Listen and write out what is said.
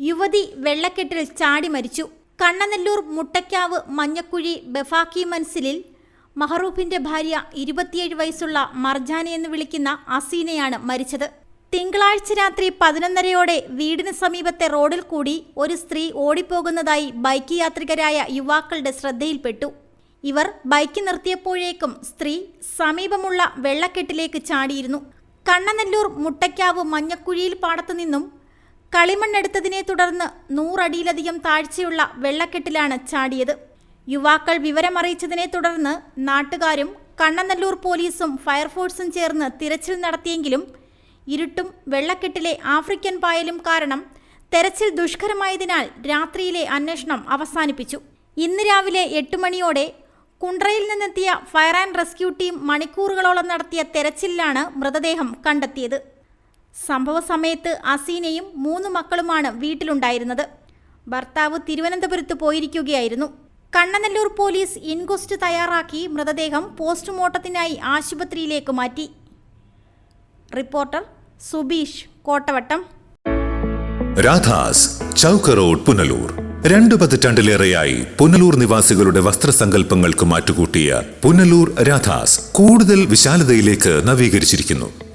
യുവതി വെള്ളക്കെട്ടിൽ ചാടി മരിച്ചു. കണ്ണനെല്ലൂർ മുട്ടയ്ക്കാവ് മഞ്ഞക്കുഴി ബഫാക്കി മൻസിലിൽ മഹറൂഫിന്റെ ഭാര്യ ഇരുപത്തിയേഴ് വയസ്സുള്ള മർജാന എന്ന് വിളിക്കുന്ന അസീനയാണ് മരിച്ചത്. തിങ്കളാഴ്ച രാത്രി പതിനൊന്നരയോടെ വീടിന് സമീപത്തെ റോഡിൽ കൂടി ഒരു സ്ത്രീ ഓടിപ്പോകുന്നതായി ബൈക്ക് യാത്രികരായ യുവാക്കളുടെ ശ്രദ്ധയിൽപ്പെട്ടു. ഇവർ ബൈക്ക് നിർത്തിയപ്പോഴേക്കും സ്ത്രീ സമീപമുള്ള വെള്ളക്കെട്ടിലേക്ക് ചാടിയിരുന്നു. കണ്ണനെല്ലൂർ മുട്ടയ്ക്കാവ് മഞ്ഞക്കുഴിയിൽ പാടത്തു നിന്നും കളിമണ്ണെടുത്തതിനെ തുടർന്ന് നൂറടിയിലധികം താഴ്ചയുള്ള വെള്ളക്കെട്ടിലാണ് ചാടിയത്. യുവാക്കൾ വിവരമറിയിച്ചതിനെ തുടർന്ന് നാട്ടുകാരും കണ്ണനല്ലൂർ പോലീസും ഫയർഫോഴ്സും ചേർന്ന് തിരച്ചിൽ നടത്തിയെങ്കിലും ഇരുട്ടും വെള്ളക്കെട്ടിലെ ആഫ്രിക്കൻ പായലും കാരണം തെരച്ചിൽ ദുഷ്കരമായതിനാൽ രാത്രിയിലെ അന്വേഷണം അവസാനിപ്പിച്ചു. ഇന്ന് രാവിലെ എട്ട് മണിയോടെ കുണ്ട്രയിൽ നിന്നെത്തിയ ഫയർ ആൻഡ് റെസ്ക്യൂ ടീം മണിക്കൂറുകളോളം നടത്തിയ തെരച്ചിലിലാണ് മൃതദേഹം കണ്ടെത്തിയത്. സംഭവ സമയത്ത് അസീനയും മൂന്ന് മക്കളുമാണ് വീട്ടിലുണ്ടായിരുന്നത്. ഭർത്താവ് തിരുവനന്തപുരത്ത് പോയിരിക്കുകയായിരുന്നു. കണ്ണനല്ലൂർ പോലീസ് ഇൻക്വസ്റ്റ് തയ്യാറാക്കി മൃതദേഹം പോസ്റ്റ്മോർട്ടത്തിനായി ആശുപത്രിയിലേക്ക് മാറ്റി. റിപ്പോർട്ടർ സുബീഷ് കോട്ടവട്ടം. രാധാസ് ചൗക്കറോഡ് പുനലൂർ. രണ്ടു പതിറ്റാണ്ടിലേറെയായി പുനലൂർ നിവാസികളുടെ വസ്ത്രസങ്കല്പങ്ങൾക്ക് മാറ്റുകൂട്ടിയ പുനലൂർ രാധാസ് കൂടുതൽ വിശാലതയിലേക്ക് നവീകരിച്ചിരിക്കുന്നു.